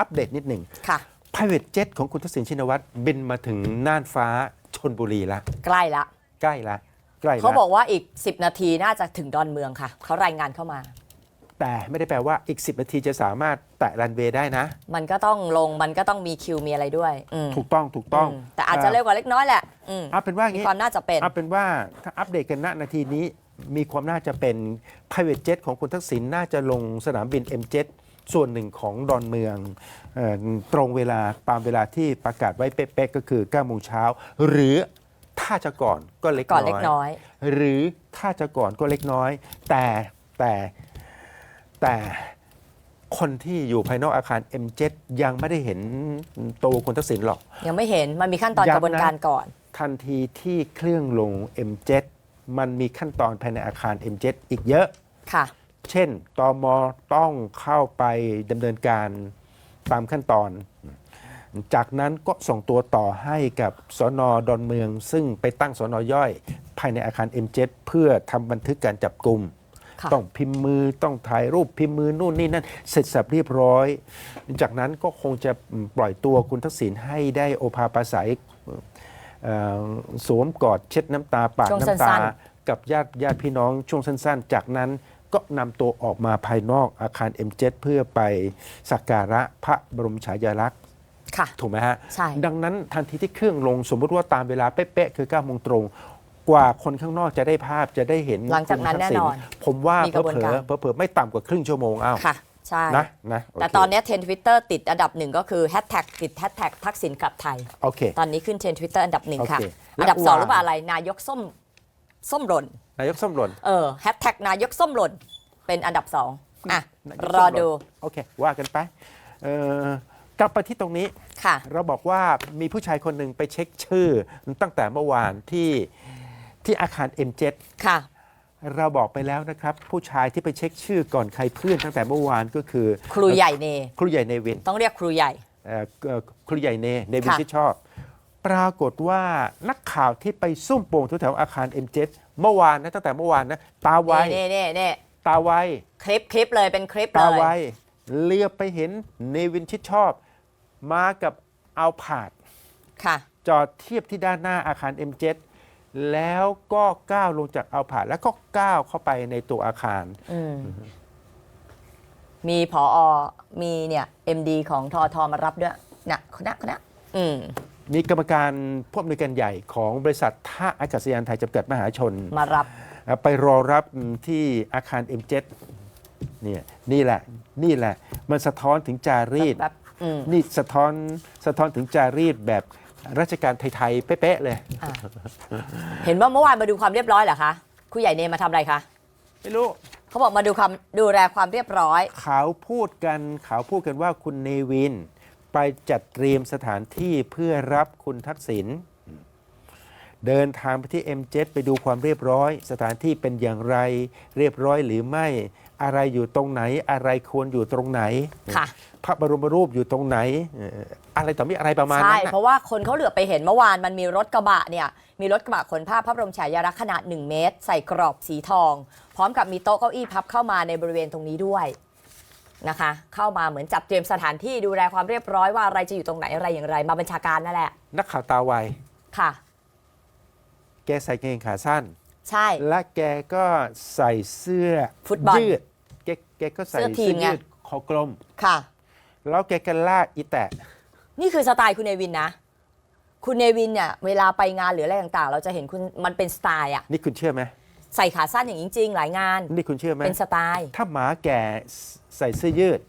อัปเดตนิดหนึ่งค่ะ private jet ของคุณทักษิณชินวัตรบินมาถึงน่านฟ้าชนบุรีละ ใกล้ละใกล้ละใกล้ละเขาบอกว่าอีก 10 นาทีน่าจะถึงดอนเมืองค่ะ เขารายงานเข้ามา แต่ไม่ได้แปลว่าอีก 10 นาทีจะสามารถแตะรันเวย์ได้นะ มันก็ต้องลงมันก็ต้องมีคิวมีอะไรด้วยอืมถูกต้องถูกต้องมแต่อาจจะเร็วกว่าเล็กน้อยแหละอืมเอาเป็นว่าอย่างมีนี้ ความน่าจะเป็น เอาเป็นว่าถ้าอัปเดตกันณนาทีนี้มีความน่าจะเป็น private jet ของคุณทักษิณน่าจะลงสนามบิน M7 ส่วนหนึ่งของดอนเมืองเออตรงเวลาตามเวลาที่ประกาศไว้เป๊ะๆก็คือ9โมงเช้าหรือถ้าจะก่อนก็เล็กก่อนน้เล็อกยน้อย หรือถ้าจะก่อนก็เล็กน้อย แต่แต่แต่คนที่อยู่ภายนอกอาคาร M7 ยังไม่ได้เห็นตัวคุณทักษิณหรอก ยังไม่เห็นมันมีขั้นตอนย้ำนะกระบวนการก่อน ทันทีที่เครื่องลง M7 มันมีขั้นตอนภายในอาคาร M7 อีกเยอะค่ะ เช่นตมต้องเข้าไปดำเนินการตามขั้นตอน จากนั้นก็ส่งตัวต่อให้กับสอนอดอนเมือง ซึ่งไปตั้งสอนอย่อย ภายในอาคาร M7 เพื่อทำบันทึกการจับกลุ่มค่ะต้องพิมพ์มือต้องถ่ายรูปพิมพ์มือนู่นนี่นั่นเสร็จสับเรียบร้อย จากนั้นก็คงจะปล่อยตัวคุณทักษิณให้ได้โอภาปาศัยเอ่อสวมกอดเช็ดน้ำตาปาดช่วงน้ำตาสั้นกับญาติญาติพี่น้องช่วงสั้น ๆ จากนั้น ก็นำตัวออกมาภายนอกอาคาร M7 เพื่อไปสักการะพระบรมฉายาลักษณ์ค่ะถูกไหมฮะใช่ดังนั้นทันทีที่เครื่องลงสมมติว่าตามเวลาเป๊ะๆคือ9โมงตรง กว่าคนข้างนอกจะได้ภาพจะได้เห็นหลังจากนั้นคุณทักษิณแน่นอน ผมว่ามีเผกระบวนลการอๆเผลอๆไม่ต่ำกว่าครึ่งชั่วโมงอ้าวค่ะใช่นะนะโเคแต่ตอนนี้เทรนทวิตเตอร์ติดอันดับหนึ่งก็คือแฮชแท็กติดแฮชแท็กทักษิณกลับไทย โอเค ตอนนี้ขึ้นเทรนทวิตเตอร์อันดับหนึ่งค่ะโอเคอันดับสองและวางรู้ป่ะอะไรนายกส้มส้มหล่น นายกส้มหล่นเออแฮชแท็กนายกส้มหล่นเป็นอันดับสองอะนายกส้มหรล่อนดูโอเค ว่ากันไปเอ่อกลับไปที่ตรงนี้ ค่ะ เราบอกว่ามีผู้ชายคนหนึ่งไปเช็คชื่อ ตั้งแต่เมื่อวานที่ที่อาคาร M7 ค่ะ เราบอกไปแล้วนะครับ ผู้ชายที่ไปเช็คชื่อก่อนใครเพื่อนตั้งแต่เมื่อวานก็คือครูใหญ่เนครูใหญ่เนวินต้องเรียกครูใหญ่ เอ่อเอ่อครูใหญ่เนเนวินค่ะที่ชอบ ปรากฏว่านักข่าวที่ไปซุ่มโป่งแถวๆอาคาร M7 เมื่อวานนะตั้งแต่เมื่อวานนะตาไวเน่เน่เน่ตาไวคลิปคลิปเลยเป็นคลิปเลตายไวเลียบไปเห็นเนวินชิดชอบ มากับเอาผาดค่ะ จอดเทียบที่ด้านหน้าอาคาร M7 แล้วก็ก้าวลงจากเอาผาดแล้วก็ก้าวเข้าไปในตัวอาคารอืมมีผออมีเนี่ย MD ของทอทอมารับด้วยนะคณะคณะอืม มีกรรมการผู้อำนวยการใหญ่ของบริษัทท่าอากาศยานไทยจำกัดมหาชน มารับ ไปรอรับที่อาคาร M7 เนี่ยนี่แหละนี่แหละ มันสะท้อนถึงจารีตแบบอืมนี่สะท้อนสะท้อนถึงจารีตแบบราชการไทยๆเป๊ะๆเลย อะเห็นว่าเมื่อวานมาดูความเรียบร้อยเหรอคะครูใหญ่เนมาทำอะไรคะไม่รู้ เขาบอกมาดูความดูแลความเรียบร้อย เขาพูดกันเขาพูดกันว่าคุณเนวิน ไปจัดเตรียมสถานที่เพื่อรับคุณทักษิณเดินทางไปที่ M7 ไปดูความเรียบร้อย สถานที่เป็นอย่างไรเรียบร้อยหรือไม่ อะไรอยู่ตรงไหน อะไรควรอยู่ตรงไหนค่ะพระบรมรูปอยู่ตรงไหนเอ่ออะไรต่อมีอะไรประมาณใช่นั้นเพน่ะราะว่าคนเขาเหลือไปเห็นเมื่อวานมันมีรถกระบะเนี่ยมีรถกระบะขนผ้าพระบรมฉายาลักษณ์ขนาด 1 เมตร ใส่กรอบสีทอง พร้อมกับมีโต๊ะเก้าอี้พับเข้ามาในบริเวณตรงนี้ด้วย นะคะ เข้ามาเหมือนจับเตรียมสถานที่ดูแลความเรียบร้อยว่าอะไรจะอยู่ตรงไหนอะไรอย่างไร มาบัญชาการนั่นแหละนักข่าวตาไวค่ะ แกใส่กางเกงขาสั้น ใช่ และแกก็ใส่เสื้อฟุตบอลยืดแกแกก็ใส่เสื้อทีเสื้มอไง ยืดคอกลม ค่ะ แล้วแกก็ลากอีแตะ นี่คือสไตล์คุณเนวินนะ คุณเนวินเนี่ยเวลาไปงานหรืออะไรต่างๆ เราจะเห็นคุณมันเป็นสไตล์อะนี่คุณเชื่อไหม ใส่ขาสั้นอย่างนี้จริง ๆ หลายงาน นี่คุณเชื่อไหมเป็นสไตล์ ถ้าหมาแก่ใส่เสื้อยืด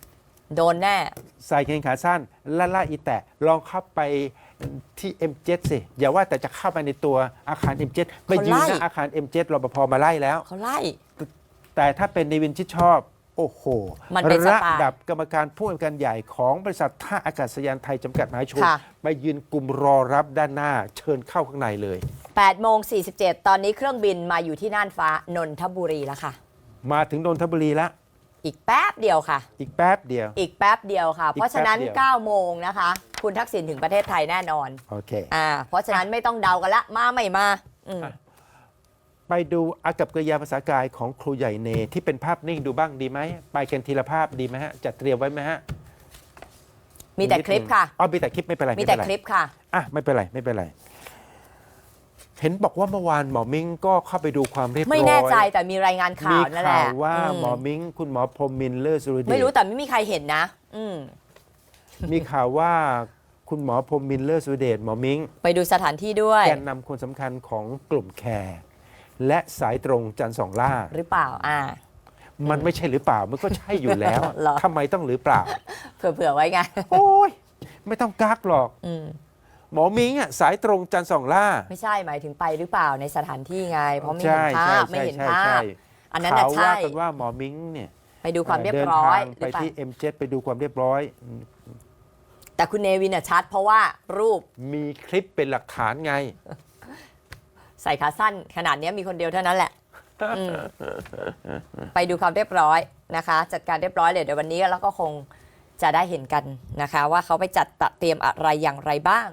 โดนแน่ ใส่กางเกงขาสั้นและลากอีแตะลองเข้าไปที่ M7 สิ อย่าว่าแต่จะเข้าไปในตัวอาคาร M7 ไปยืนหน้าเขาไล่อาคาร M7 รปภมาไล่แล้ว เขาไล่ แต่ถ้าเป็นในวินชิดชอบ โอ้โหมันเป็นสระไตล์ดับกรรมการผู้อำนวยการใหญ่ของบริษัทท่าอากาศยานไทยจำกัดมหาชนค่ะ ไปยืนกลุ่มรอรับด้านหน้าเชิญเข้าข้างในเลย 8โมง47 ตอนนี้เครื่องบินมาอยู่ที่น่านฟ้านนทบุรีแล้วค่ะ มาถึงนนทบุรีแล้วอีกแป๊บเดียวค่ะ อีกแป๊บเดียว อีกแป๊บเดียวค่ะ อีกเพราะฉะนั้นแป๊บเดียว 9โมงนะคะ คุณทักษิณถึงประเทศไทยแน่นอนโอเคอ่าเพราะฉะนั้นไม่ต้องเดากันละมาไม่มาอืม อะ ไปดูอากับกริยาภาษากายของครูใหญ่เนที่เป็นภาพนิ่งดูบ้างดีไหมไปกันทีละภาพดีไหมฮะจัดเตรียมไว้ไหมฮะมีแต่นิดคลิปนึงค่ะอ๋อมีแต่คลิปไม่เป็นไรมีแต่ไเป็นไรคลิปค่ะอะไม่เป็นไรไม่เป็นไร เห็นบอกว่าเมื่อวานหมอมิ้งก็เข้าไปดูความเรียบร้อยไม่แน่ใจแต่มีรายงานข่ามีวนั่นแหข่าละวว่าอืมหมอมิ้งคุณหมอพรหมมินทร์เลิศสุรเดชไม่รู้แต่ไม่มีใครเห็นนะ อืมมีข่าวว่าคุณหมอพรหมมินทร์เลิศสุรเดชหมอมิ้งไปดูสถานที่ด้วยแกนนำคนสำคัญของกลุ่มแคร์ และสายตรงจันทร์สองล่า หรือเปล่าอ่า มันไม่ใช่หรือเปล่ามันก็ใช่อยู่แล้ว เหรอ ทำไมต้องหรือเปล่า เผื่อๆไว้ไงโอ้ย ไม่ต้องกักหรอก อืม หมอมิงอะสายตรงจันทร์สองล่า ไม่ใช่หมายถึงไปหรือเปล่าในสถานที่ไง เพราะไม่ใช่เห็นภาใช่พไม่เห็นใช่ภาใช่พอันนั้นน่ะข่าวใช่ว่ากันว่าหมอมิงเนี่ยไปดูความเรียบเดินร้อยทางหไปรือเปล่าที่ M7 ไปดูความเรียบร้อย แต่คุณเนวินน่ะชัดเพราะว่ารูปมีคลิปเป็นหลักฐานไง ใส่ขาสั้นขนาดเนี้ยมีคนเดียวเท่านั้นแหละอืมไปดูความเรียบร้อยนะคะ จัดการเรียบร้อยเลยเดี๋ยววันนี้แล้วก็คงจะได้เห็นกันนะคะ ว่าเขาไปจัดเตรียมอะไรอย่างไรบ้าง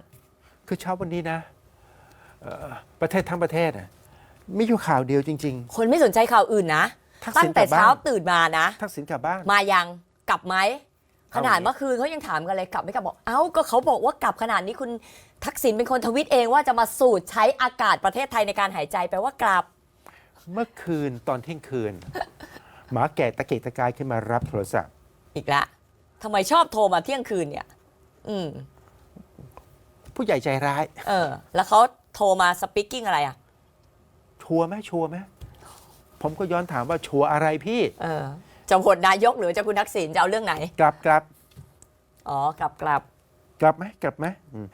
คือเช้าวันนี้นะเอ่อประเทศทั้งประเทศอะมีอยู่ข่าวเดียวจริงคนไม่สนใจข่าวอื่นนะทักษิณตั้งแต่กลับบ้านเช้าตื่นมานะๆทักษิณกลับบ้านมายังกลับไหม ขเอานาดอย่างนี้เมื่อคืนเขายังถามกันเลยกลับไม่กลับบอก เอ้าก็เขาบอกว่ากลับขนาดนี้คุณทักษิณเป็นคนทวิตเองว่าจะมาสูดใช้อากาศประเทศไทยในการหายใจแปลว่ากลับ เมื่อคืนตอนเที่ยงคืน หมาแก่ตะเกียกตะกายขึ้นมารับโทรศัพท์ อีกละทำไมชอบโทรมาเที่ยงคืนเนี่ย อืม ผู้ใหญ่ใจร้าย เออ แล้วเขาโทรมาสปิกกิ้งอะไรอะ ชัวร์ไหมชัวร์ไหมผมก็ย้อนถามว่าชัวร์อะไรพี่ เออ จะโหวตนายกหรือจะคุณทักษิณจะเอาเรื่องไหน กลับกลับอ๋อกลับกลับกลับไหมกลับไหมอืม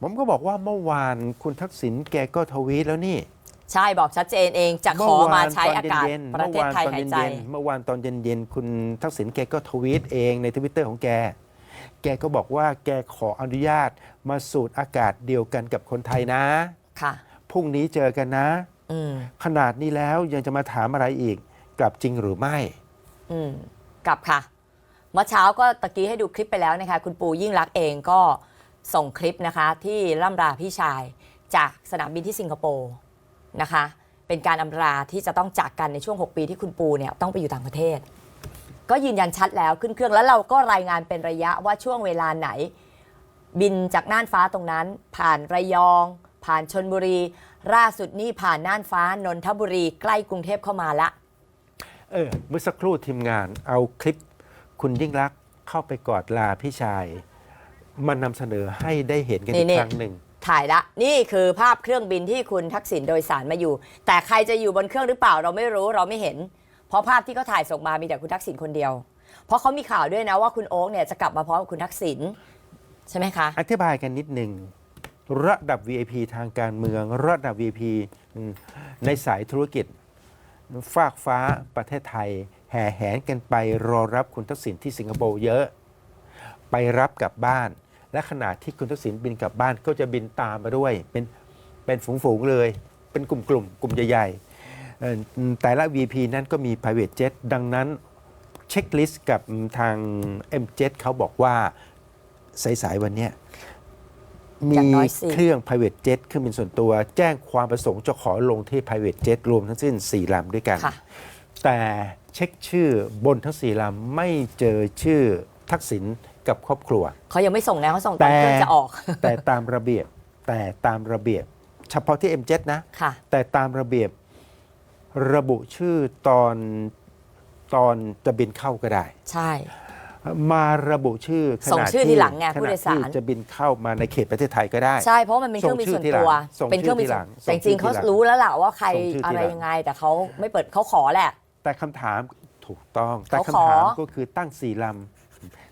ผมก็บอกว่าเมื่อวานคุณทักษิณแกก็ทวีตแล้วนี่ใช่บอกชัดเจนเองจะขอมาใช้อากาศเย็นๆประเทศไทยหายใจเมื่อวานตอนเย็นๆคุณทักษิณแกก็ทวีตเองในทวิตเตอร์ของแก แกก็บอกว่าแกขออนุญาตมาสูดอากาศเดียวกันกับคนไทยนะ ค่ะ พรุ่งนี้เจอกันนะ อืม ขนาดนี้แล้วยังจะมาถามอะไรอีก กลับจริงหรือไม่ อืมกลับค่ะ เมื่อเช้าก็ตะกี้ให้ดูคลิปไปแล้วนะคะ คุณปูยิ่งรักเองก็ส่งคลิปนะคะที่ล่ำลาพี่ชายจากสนามบินที่สิงคโปร์นะคะ เป็นการอำลาที่จะต้องจากกันในช่วง 6 ปีที่คุณปูเนี่ยต้องไปอยู่ต่างประเทศ ก็ยืนยันชัดแล้วขึ้นเครื่องแล้วเราก็รายงานเป็นระยะว่าช่วงเวลาไหน บินจากน่านฟ้าตรงนั้น ผ่านระยอง ผ่านชนบุรีล่าสุดนี่ผ่านน่านฟ้านนทบุรีใกล้กรุงเทพเข้ามาละ เออเมื่อสักครู่ทีมงานเอาคลิปคุณยิ่งรักษณ์เข้าไปกอดลาพี่ชายมานำเสนอให้ได้เห็นกันอีกนี่ๆ ครั้งหนึ่ง ถ่ายละ นี่คือภาพเครื่องบินที่คุณทักษิณโดยสารมาอยู่ แต่ใครจะอยู่บนเครื่องหรือเปล่าเราไม่รู้เราไม่เห็น เพราะภาพที่เขาถ่ายส่งมามีแต่คุณทักษิณคนเดียว เพราะเขามีข่าวด้วยนะว่าคุณโอ๊กเนี่ยจะกลับมาพร้อมกับคุณทักษิณใช่ไหมคะ อธิบายกันนิดหนึ่งระดับ VIP ทางการเมือง ระดับ VIP อืมในสายธุรกิจ ฟากฟ้าประเทศไทย แห่แหนกันไปรอรับคุณทักษิณที่สิงคโปร์เยอะ ไปรับกลับบ้าน และขณะที่คุณทักษิณบินกลับบ้านก็จะบินตามมาด้วย เป็นเป็นฝูงๆเลย เป็นกลุ่มๆกลุ่มกลุ่มใหญ่ๆแต่ละ VP นั้นก็มี private jet ดังนั้นเช็คลิสต์กับทาง M7 เขาบอกว่าสายๆวันนี้ มีย่างน้อยสี่เครื่อง private jet เครื่องบินส่วนตัว แจ้งความประสงค์จะขอลงที่ private jet รวมทั้งสิ้น 4 ลำด้วยกันค่ะแต่เช็คชื่อบนทั้ง 4 ลำไม่เจอชื่อทักษิณกับครอบครัว เขายังไม่ส่งนะเขาส่งตอนแต่เครื่องจะออก แต่ตามระเบียบแต่ตามระเบียบ เฉพาะที่ M7 นะค่ะแต่ตามระเบียบระบุชื่อตอนตอนจะบินเข้าก็ได้ ใช่ มาระบุชื่อขณะส่งชื่อทีหลังไงขณะผู้โดยสารที่จะบินเข้ามาในเขตประเทศไทยก็ได้ ใช่เพราะมันเป็นเครื่องบินส่วนตัวส่งชื่อทีหลังเป็นเครื่องบินส่ส่งวนชื่อทีหลังแต่จริงๆเขาส่งชื่อทีหลังรู้แล้วล่ะว่าใครส่งชื่อทีอะไรหลังยังไง แต่เขาไม่เปิดเขาขอแหละ แต่คำถามถูกต้อง แต่เขาคำขอ ถามก็คือตั้งสี่ล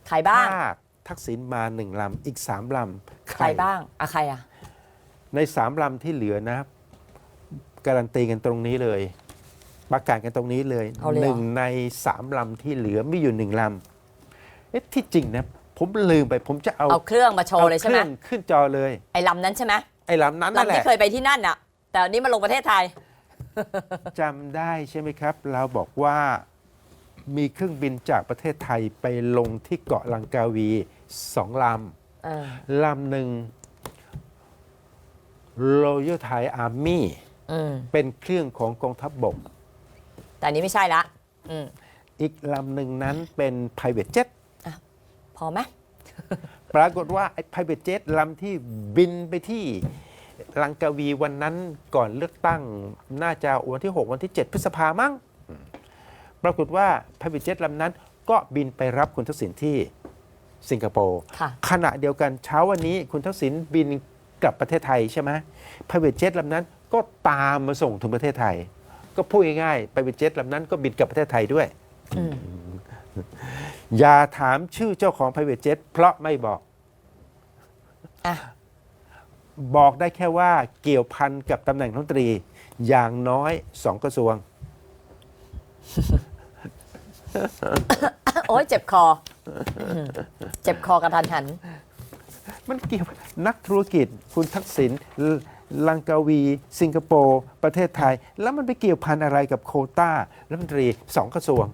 ใครำบ้าง ถ้าทักษิณมาหนึ่งลำอีกสามลำใครบ้างอะใครอะในสามลำที่เหลือนะ การันตีกันตรงนี้เลย ประกาศกันตรงนี้เลยเอาเลยเหรอหนึ่งในสามลำที่เหลือมีอยู่หนึ่งลำเอ๊ะที่จริงนะ ผมลืมไปผมจะเอาเอาเครื่องมาโชว์เลยใช่ไหมอาครื่องขึ้นจอเลย ไอ้ลำนั้นใช่ไหมไอ้ลำนั้นนั่นลำแหที่ละเคยไปที่นั่นอะแต่อันนี้มาลงประเทศไทย จำได้ใช่ไหมครับ เราบอกว่ามีเครื่องบินจากประเทศไทยไปลงที่เกาะลังกาวีสองลเออำลำหนึ่ง Royal Thai Army อืมเป็นเครื่องของกองทัพบบกแต่อันนี้ไม่ใช่ละอืมอีกลำหนึ่งนั้นเป็น private jet พอไหมปรากฏว่าไอ้ private jet ลำที่บินไปที่ลังกาวีวันนั้นก่อนเลือกตั้งน่าจะวันที่ 6 วันที่ 7 พฤษภามั้งอืมปรากฏว่า private jet ลำนั้นก็บินไปรับคุณทักษิณที่สิงคโปร์ค่ะขณะเดียวกันเช้าวันนี้คุณทักษิณบินกลับประเทศไทยใช่ไหม private jet ลำนั้นก็ตามมาส่งถึงประเทศไทย ก็พูดง่ายๆ private jet ลำนั้นก็บินกลับประเทศไทยด้วย อืมอย่าถามชื่อเจ้าของ private jet เพราะไม่บอกอะบอกได้แค่ว่าเกี่ยวพันกับตำแหน่งรัฐมนตรี อย่างน้อยสองกระทรวง โอ๊ยเจ็บคออืมเจ็บคอกระทันหัน มันเกี่ยวนักธุรกิจ คุณทักษิณลลังกาวี สิงคโปร์ ประเทศไทย แล้วมันไปเกี่ยวพันอะไรกับโควต้ารัฐมนตรีสองกระทรวง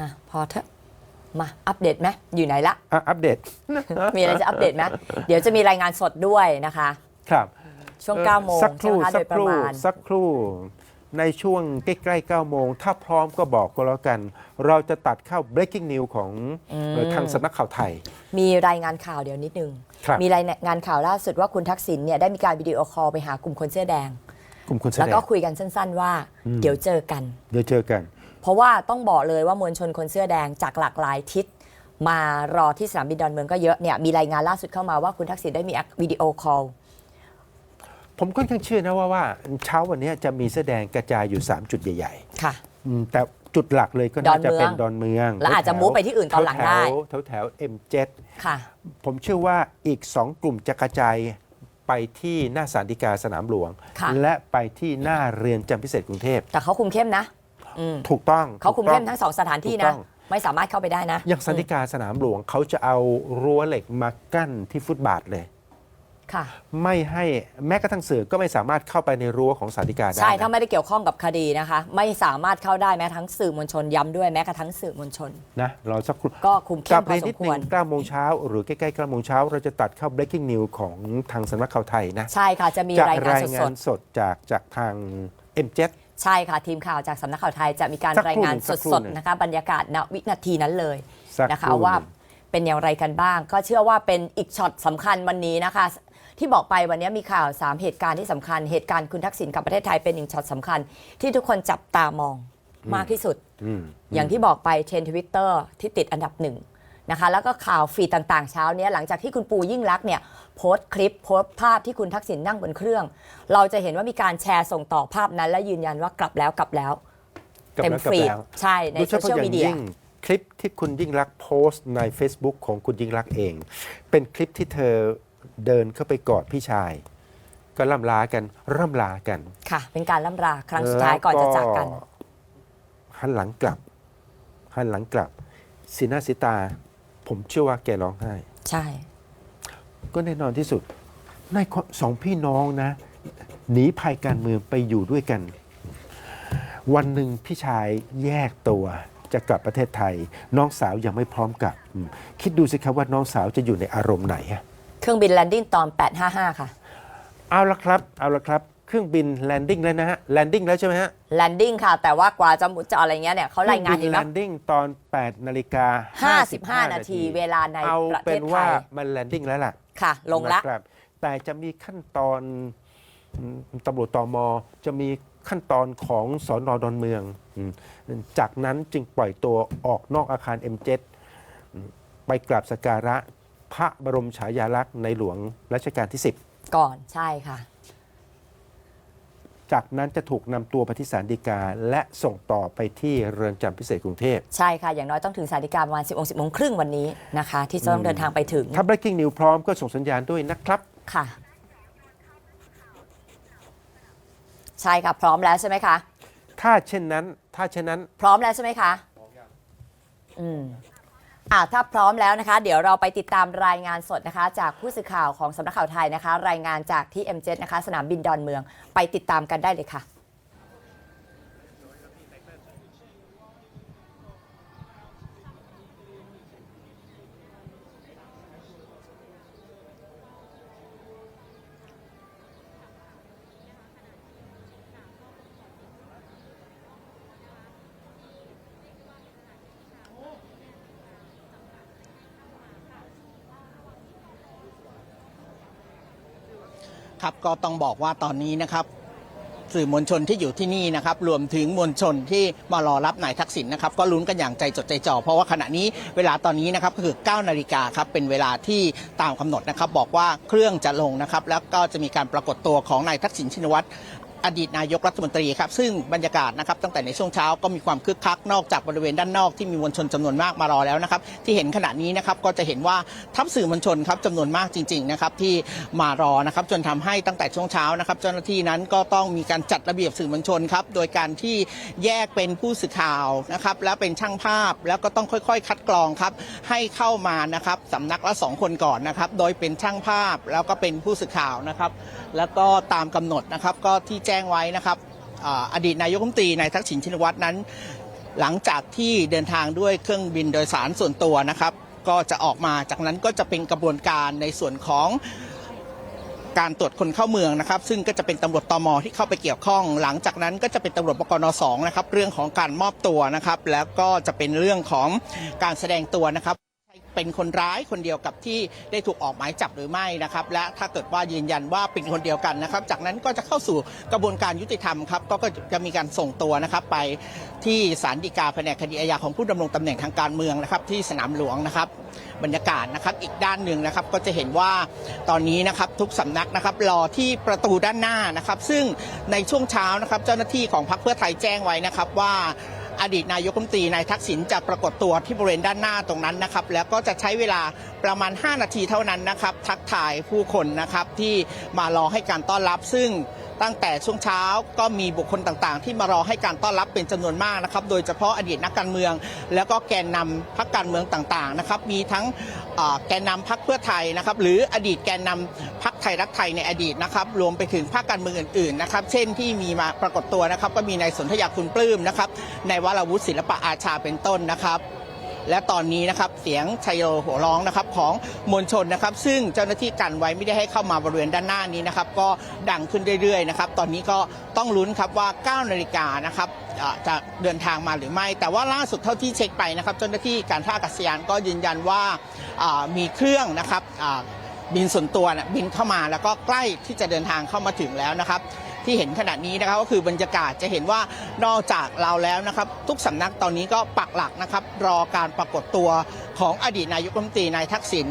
อะพอเถอะมาอัปเดตไหมอยู่ไหนละอะอัปเดต มีอะไรจะอัปเดตไหมเดี๋ยวจะมีรายงานสดด้วยนะคะ ครับ ช่วงเอ่อ9โมงสักคใช่ไหรู่มคะสัโดกยปคระรู่มาณสักครู่ในช่วงใกล้ๆ9โมง ถ้าพร้อมก็บอกก็แล้วกัน เราจะตัดเข้า breaking news ของเอ่อทางสำนักข่าวไทย มีรายงานข่าวเดี๋ยวนิดนึงครับมีรายงานข่าวล่าสุดว่าคุณทักษิณเนี่ยได้มีการวิดีโอคอลไปหากลุ่มคนเสื้อแดง กลุ่มคนแสแล้วดงก็คุยกันสั้น ๆ ว่า เดี๋ยวเจอกัน เดี๋ยวเจอกัน เพราะว่าต้องบอกเลยว่ามวลชนคนเสื้อแดงจากหลากหลายทิศมารอที่สนามบินดอนเมืองก็เยอะเนี่ยมีรายงานล่าสุดเข้ามาว่าคุณทักษิณได้มีวิดีโอคอลผมค่อนข้างเชื่อนะว่าว่าเช้าวันนี้จะมีแสอแดงกระจายอยู่ 3 จุดใหญ่ค่ะๆอืมแต่จุดหลักเลยก็น่าจะดอนเมืองเป็นดอนเมือง แล้วอาจจะมูฟไปที่อื่นตอนหลังได้แถวๆแถวๆ M7 ค่ะ ผมเชื่อว่าอีก 2 กลุ่มจะกระจายไปที่หน้าสารดิกาสนามหลวงค่ะและไปที่หน้าเรือนจำพิเศษกรุงเทพแต่เขาคุมเข้มนะ อืมถูกต้องเขาคุมถูกต้เข้อมทั้งสองสถานที่ถูกนะ ต้อง ไม่สามารถเข้าไปได้นะ อย่างสันติกาสนามหลวงเขาจะเอารั้วเหล็กมากั้นที่ฟุตบาทเลย ค่ะ ไม่ให้แม้กระทั่งสื่อก็ไม่สามารถเข้าไปในรั้วของสันติกาได้ใช่นะถ้าไม่ได้เกี่ยวข้องกับคดีนะคะ ไม่สามารถเข้าได้แม้ทั้งสื่อมวลชนย้ำด้วยแม้กระทั่งสื่อมวลชน นะรอสักครู่ก็คุมกเข้ลัมบพอเรียนสนิมดคหนึ่วรง9โมงเช้าหรือใกล้ๆ9โมงเช้าเราจะตัดเข้า breaking news ของทางสำนักข่าวไทยนะ ใช่ค่ะ จะมีจะรายงานรายสงาดนสด จากจากทาง M7 ๆ ใช่ค่ะ ทีมข่าวจากสำนักข่าวไทยจะมีการสักครู่รายงานหนึ่งสักครู่สดหนึ่งๆนะคะบรรยากาศณวินาทีนั้นเลยสักนะคะรู่ว่าหนึ่ง เป็นอย่างไรกันบ้าง ก็เชื่อว่าเป็นอีกช็อตสำคัญวันนี้นะคะ ที่บอกไปวันนี้มีข่าว 3 เหตุการณ์ที่สำคัญ เหตุการณ์คุณทักษิณกลับประเทศไทยเป็นอีกช็อตสำคัญ ที่ทุกคนจับตามองมากที่สุด อืม อย่างที่บอกไปเทรนทวิตเตอร์ที่ติดอันดับหนึ่ง นะคะแล้วก็ข่าวฟีดต่างๆเช้าเนี้ยหลังจากที่คุณปูยิ่งรักษณ์เนี่ยโพสต์คลิปโพสต์ภาพที่คุณทักษิณนั่งบนเครื่อง เราจะเห็นว่ามีการแชร์ส่งต่อภาพนั้น และยืนยันว่ากลับแล้วกลับแล้วกลับเต็มแล้วกลับฟีดแล้วใช่ในโดยเฉโซพาะเชียอลย่ามีงเดียยิ่งคลิปที่คุณยิ่งรักษณ์โพสต์ใน Facebook ของคุณยิ่งรักษณ์เอง เป็นคลิปที่เธอเดินเข้าไปกอดพี่ชาย ก็ล่ำลากันร่ำลากันค่ะ เป็นการล่ำลาครั้งสุดท้ายก่อนจะจากกัน แล้วหันหลังกลับหันหลังกลับสีหน้าสีตา ผมเชื่อว่าแกร้องไห้ ใช่ ก็แน่นอนที่สุดในสองพี่น้องนะ หนีภัยการเมืองไปอยู่ด้วยกัน วันหนึ่งพี่ชายแยกตัวจะกลับประเทศไทย น้องสาวยังไม่พร้อมกลับอืมคิดดูสิครับว่าน้องสาวจะอยู่ในอารมณ์ไหนอะเครื่องบินแลนดิ้งตอน 855 ค่ะ เอาละครับ เอาละครับ เครื่องบินแลนดิ้งแล้วนะฮะแลนดิ้งแล้วใช่ไหมฮะแลนดิ้งค่ะ แต่ว่ากว่าจะจะอะไรเงี้ยเนี่ยเขารายงานเคเห็รื่นแลไหมนดิ้งตอน8นาฬิกา55 นาทีเวลาในเอาประเทเป็ศนไทว่ายมันแลนดิ้งแล้วล่ะค่ะ ลงละ นะครับแต่จะมีขั้นตอนอืมตำรวจตมจะมีขั้นตอนของสอนอดอนเมืองอืมจากนั้นจึงปล่อยตัวออกนอกอาคาร M7 อืมไปกราบสักการะพระบรมฉายาลักษณ์ในหลวงรัชกาลที่ก่อนใช่ค่ะ10 จากนั้นจะถูกนำตัวไปที่ศาลฎีกา และส่งต่อไปที่เรือนจำพิเศษกรุงเทพ ใช่ค่ะ อย่างน้อยต้องถึงสาริกาประมาณ 10โมง10โมงครึ่งวันนี้นะคะ ที่จะต้องเดินทางไปถึงถ้า breaking news พร้อมก็ส่งสัญญาณด้วยนะครับ ค่ะ ใช่ค่ะ พร้อมแล้วใช่ไหมคะ ถ้าเช่นนั้น ถ้าเช่นนั้น พร้อมแล้วใช่ไหมคะ อืม่าถ้าพร้อมแล้วนะคะ เดี๋ยวเราไปติดตามรายงานสดนะคะ จากผู้สื่อข่าวของสำนักข่าวไทยนะคะ รายงานจากที่ M7 นะคะ สนามบินดอนเมือง ไปติดตามกันได้เลยค่ะ ครับก็ต้องบอกว่าตอนนี้นะครับสื่อมวลชนที่อยู่ที่นี่นะครับรวมถึงมวลชนที่มารอรับนายทักษิณนะครับก็ลุ้นกันอย่างใจจดใจจ่อเพราะว่าขณะนี้เวลาตอนนี้นะครับก็คือ 9 นาฬิกาครับเป็นเวลาที่ตามกำหนดนะครับบอกว่าเครื่องจะลงนะครับแล้วก็จะมีการปรากฏตัวของนายทักษิณชินวัตร อดีตนายกรัฐมนตรีครับซึ่งบรรยากาศนะครับตั้งแต่ในช่วงเช้าก็มีความคึกคักนอกจากบริเวณด้านนอกที่มีมวลชนจำนวนมากมารอแล้วนะครับที่เห็นขณะนี้นะครับก็จะเห็นว่าทัพสื่อมวลชนครับจำนวนมากจริงๆนะครับที่มารอนะครับจนทำให้ตั้งแต่ช่วงเช้านะครับ เจ้าหน้าที่นั้นก็ต้องมีการจัดระเบียบสื่อมวลชนครับโดยการที่แยกเป็นผู้สื่อข่าวนะครับแล้วเป็นช่างภาพแล้วก็ต้องค่อยๆ คัดกรองครับให้เข้ามานะครับสำนักละสองคนก่อนนะครับโดยเป็นช่างภาพแล้วก็เป็นผู้สื่อข่าวนะครับแล้วก็ตามกำหนดนะครับก็ที่แจ้งไว้นะครับออดีตนายกรัฐมนตรีนายทักษิณชินวัตรนั้น หลังจากที่เดินทางด้วยเครื่องบินโดยสารส่วนตัวนะครับ ก็จะออกมาจากนั้นก็จะเป็นกระบวนการในส่วนของการตรวจคนเข้าเมืองนะครับ ซึ่งก็จะเป็นตำรวจตมที่เข้าไปเกี่ยวข้อง หลังจากนั้นก็จะเป็นตำรวจบกนสองนะครับ เรื่องของการมอบตัวนะครับ แล้วก็จะเป็นเรื่องของการแสดงตัวนะครับ เป็นคนร้ายคนเดียวกับที่ได้ถูกออกหมายจับหรือไม่นะครับ และถ้าเกิดว่ายืนยันว่าเป็นคนเดียวกันนะครับ จากนั้นก็จะเข้าสู่กระบวนการยุติธรรมครับก็จะมีการส่งตัวนะครับไปที่ศาลฎีกาแผนกคดีอาญาของผู้ดำรงตำแหน่งทางการเมืองนะครับ ที่สนามหลวงนะครับ บรรยากาศนะครับอีกด้านหนึ่งนะครับ ก็จะเห็นว่าตอนนี้นะครับทุกสำนักนะครับรอที่ประตูด้านหน้านะครับ ซึ่งในช่วงเช้านะครับ เจ้าหน้าที่ของพรรคเพื่อไทยแจ้งไว้นะครับว่า อดีตนายกรัฐมนตรีนายทักษิณจะปรากฏตัวที่บริเวณด้านหน้าตรงนั้นนะครับ แล้วก็จะใช้เวลาประมาณ 5 นาทีเท่านั้นนะครับ ทักทายผู้คนนะครับที่มารอให้การต้อนรับซึ่งตั้งแต่ช่วงเช้าก็มีบุคคลต่างๆ ที่มารอให้การต้อนรับเป็นจำนวนมากนะครับ โดยเฉพาะอดีตนักการเมือง แล้วก็แกนนำพรรคการเมืองต่างๆนะครับ มีทั้งแกนนำพรรคเพื่อไทยนะครับ หรืออดีตแกนนำพรรคไทยรักไทยในอดีตนะครับ รวมไปถึงพรรคการเมืองอื่นๆนะครับ เช่นที่มีมาปรากฏตัวนะครับ ก็มีนายสนธยาคุณปลื้มนะครับ ในวราวุฒิศิลปะอาชาเป็นต้นนะครับ และตอนนี้นะครับเสียงชัยโยโหัวร้องนะครับของมวลชนนะครับ ซึ่งเจ้าหน้าที่กันไว้ไม่ได้ให้เข้ามาบริเวณด้านหน้านี้นะครับ ก็ดังขึ้นเรื่อยๆนะครับตอนนี้ก็ต้องลุ้นครับว่า 9 นาฬิกานะครับจะเดินทางมาหรือไม่ แต่ว่าล่าสุดเท่าที่เช็คไปนะครับ เจ้าหน้าที่การท่าอากาศยานก็ยืนยันว่ามีเครื่องนะครับบินส่วนตัวนะบินเข้ามาแล้วก็ใกล้ที่จะเดินทางเข้ามาถึงแล้วนะครับ ที่เห็นขณะนี้นะครับก็คือบรรยากาศจะเห็นว่านอกจากเราแล้วนะครับ ทุกสำนักตอนนี้ก็ปักหลักนะครับ รอการปรากฏตัวของอดีตนายกรัฐมนตรีนายทักษิณ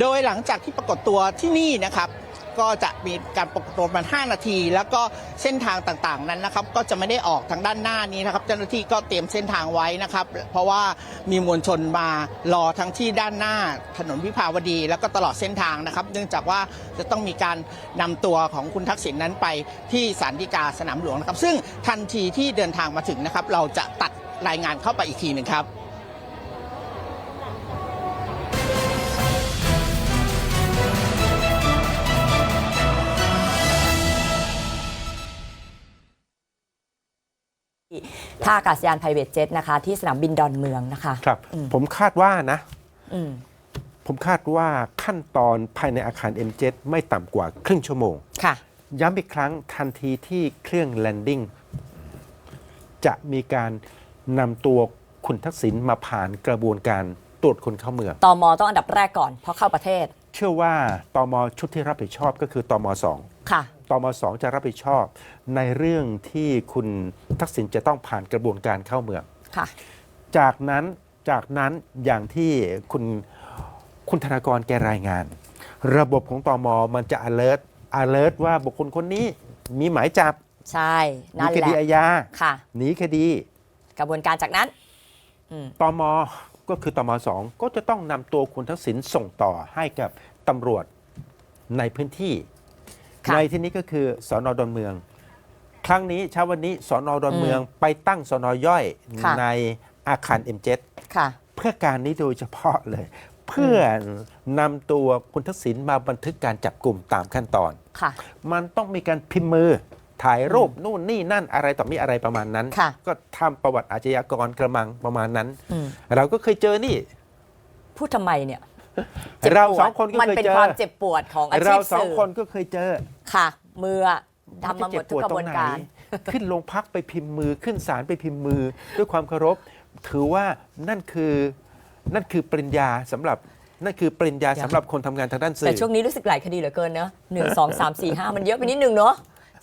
โดยหลังจากที่ปรากฏตัวที่นี่นะครับ ก็จะมีการปกตัวประมาณ5นาที แล้วก็เส้นทางต่างๆนั้นนะครับ ก็จะไม่ได้ออกทางด้านหน้านี้นะครับ เจ้าหน้าที่ก็เตรียมเส้นทางไว้นะครับ เพราะว่ามีมวลชนมารอทั้งที่ด้านหน้าถนนวิภาวดี แล้วก็ตลอดเส้นทางนะครับ เนื่องจากว่าจะต้องมีการนำตัวของคุณทักษิณนั้นไปที่ศาลฎีกาสนามหลวงนะครับ ซึ่งทันทีที่เดินทางมาถึงนะครับ เราจะตัดรายงานเข้าไปอีกทีหนึ่งครับ ท่าอากาศยานไพรเวทเจ็ตนะคะ ที่สนามบินดอนเมืองนะคะ ครับ อืม ผมคาดว่านะ อืมผมคาดว่าขั้นตอนภายในอาคาร M7 ไม่ต่ำกว่าครึ่งชั่วโมง ค่ะ ย้ำอีกครั้งทันทีที่เครื่องแลนดิ้งจะมีการนำตัวคุณทักษิณมาผ่านกระบวนการตรวจคนเข้าเมือง ตมต้องอันดับแรกก่อนเพราะเข้าประเทศเชื่อว่าตมชุดที่รับผิดชอบก็คือตมสอง ค่ะ ตมสองจะรับผิดชอบในเรื่องที่คุณทักษิณจะต้องผ่านกระบวนการเข้าเมืองค่ะจากนั้นจากนั้นอย่างที่คุณคุณธนากรแกรายงาน ระบบของตอมมันจะ alert alert ว่าบุคคลคนนี้มีหมายจับใช่มีนั่นคแหดีละอาญาค่ะหนีคดี กระบวนการจากนั้นอืมตอมก็คือตอมสองก็จะต้องนำตัวคุณทักษิณส่งต่อให้กับตำรวจในพื้นที่ค่ะ ในที่นี้ก็คือสอนอดอนเมือง ครั้งนี้เช้าวันนี้สอนอดอนเมืองไปตั้งสอนอย่อยค่ะในอาคาร M7 ค่ะ เพื่อการนี้โดยเฉพาะเลย เพื่อนำตัวคุณทักษิณมาบันทึกการจับกลุ่มตามขั้นตอนค่ะมันต้องมีการพิมพ์มือถ่ายรูปนู่นนี่นั่นอะไรต่อมีอะไรประมาณนั้นค่ะก็ทำประวัติอาชญากรกระมังประมาณนั้นอืมเราก็เคยเจอนี่ พูดทำไมเนี่ย จ็บเราปวดสองคนก็มันเคยเป็นเจอความเจ็บปวดของอาชีเราพสองสื่อคนก็เคยเจอค่ะ มืออะทำมาหมดทุกกระบวนการ ขึ้นโรงพักไปพิมพ์มือขึ้นศาลไปพิมพ์มือ ด้วยความเคารพ ถือว่านั่นคือนั่นคือปริญญาสำหรับนั่นคือปริญญาสำหรับคนทำงานทางด้านสื่แต่อ ช่วงนี้รู้สึกหลายคดีเหลือเกินเนอะหนึ่งสองสามสี่ห้ามันเยอะไปนิดนึงเนอะ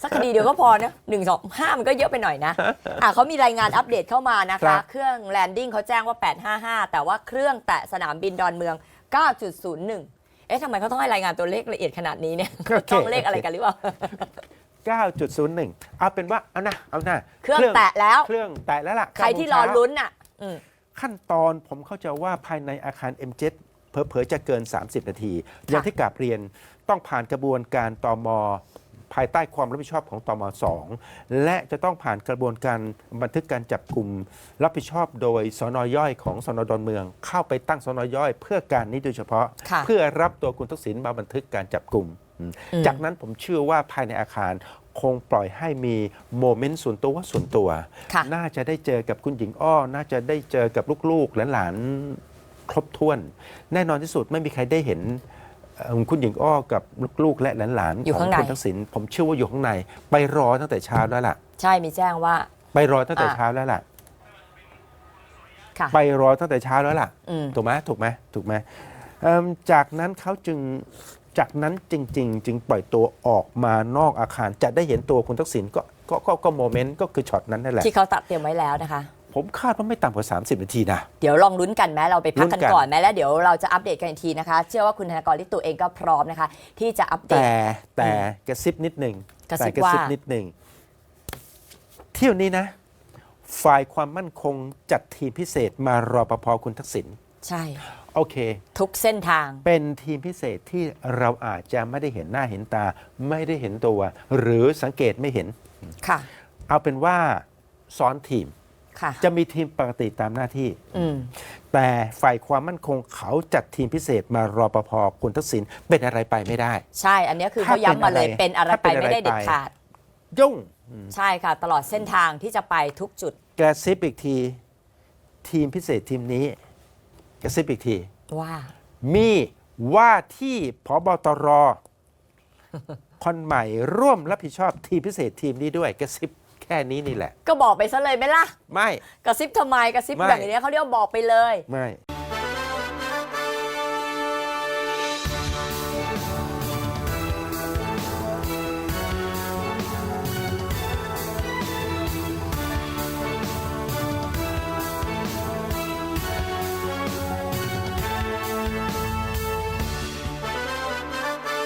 สักคดีเดียวก็พอนะหนึ่งสองห้ามันก็เยอะไปหน่อยนะ อะเขามีรายงานอัปเดตเข้ามานะครัคะ บ เครื่องแลนดิ้งเขาแจ้งว่า 855 แต่ว่าเครื่องแตะสนามบินดอนเมือง 9.01 เอ๊ะทำไมเขาต้องให้รายงานตัวเลขละเอียดขนาดนี้เนี่ยโอเคต้องเลขอะไรกันหรือเปล่า 9.01 เอาเป็นว่า เอานะเอานะเครื่องแตะแล้ว เครื่องแตะแล้วล่ะใครที่รอเก้าโมงเช้าลุ้นน่ะอืมขั้นตอนผมเข้าใจว่าภายในอาคาร M7 เผลอๆจะเกิน 30 นาที อย่างที่กราบเรียนต้องผ่านกระบวนการตม ภายใต้ความรับผิดชอบของตม2และจะต้องผ่านกระบวนการบันทึกการจับกลุ่มรับผิดชอบโดยสนย่อยของสนดอนเมือง เข้าไปตั้งสนย่อย เพื่อการนี้โดยเฉพาะ ค่ะ เพื่อรับตัวคุณทักษิณมาบันทึกการจับกลุ่มอืมอืมจากนั้นผมเชื่อว่าภายในอาคารคงปล่อยให้มีโมเมนต์ส่วนตัวส่วนตัว ค่ะ น่าจะได้เจอกับคุณหญิงอ้อ น่าจะได้เจอกับลูกๆ และหลานครบถ้วน แน่นอนที่สุดไม่มีใครได้เห็นเอ่อ คุณหญิงอ้อกับลูกๆและหลานๆอยู่ของข้างใน คุณทักษิณผมเชื่อว่าอยู่ข้างใน ไปรอตั้งแต่เช้าแล้วล่ะ ใช่มีแจ้งว่า ไปรอตั้งแต่อะ เช้าแล้วล่ะ ค่ะไปรอตั้งแต่เช้าแล้วล่ะ อืมถูกไหมถูกไหมถูกไหมเอิ่มจากนั้นเขาจึงจากนั้นจริง ๆ จึงปล่อยตัวออกมานอกอาคาร จะได้เห็นตัวคุณทักษิณก็ก็ก็ก็โมเมนต์ก็คือช็อตนั้นนั่นแหละ ที่เขาตัดเตรียมไว้แล้วนะคะ ผมคาดว่าไม่ต่ำกว่า 30 นาทีนะ เดี๋ยวลองลุ้นกันไหมเราไปพักกันลุ้นกันก่อนไหมแล้วเดี๋ยวเราจะอัปเดตกันอีกทีนะคะ เชื่อว่าคุณธนากรลิตุเองก็พร้อมนะคะ ที่จะอัปเดต แต่แต่กระซิบนิดหนึ่งกระซิบแต่กระซิบว่านินิดหนึ่งเที่ยวนี้นะ ฝ่ายความมั่นคงจัดทีมพิเศษมารอปภคุณทักษิณใช่โอเค ทุกเส้นทาง เป็นทีมพิเศษที่เราอาจจะไม่ได้เห็นหน้าเห็นตา ไม่ได้เห็นตัว หรือสังเกตไม่เห็นค่ะ เอาเป็นว่าซ้อนทีม ค่ะ จะมีทีมปกติตามหน้าที่ อืม แต่ฝ่ายความมั่นคงเขาจัดทีมพิเศษมารอปภคุณทักษิณเป็นอะไรไปไม่ได้ ใช่ อันนี้คือถ้าเขาย้ำมาเลยเป็เป็นนอะอะไรไรไปถ้าเป็นไม่ได้อะไรเด็ดไปขาด ยุ่ง ใช่ค่ะ ตลอดเส้นทางที่จะไปทุกจุดกระซิบอีกที ทีมพิเศษทีมนี้กระซิบอีกที ว่า มีว่าที่พบตร คนใหม่ร่วมรับผิดชอบทีมพิเศษทีมนี้ด้วยกระซิบ แค่นี้นี่แหละ ก็บอกไปซะเลยไหมล่ะ ไม่ กระซิบทำไมกระซิบไม่ แบบนี้เขาเรียกว่าบอกไปเลย ไม่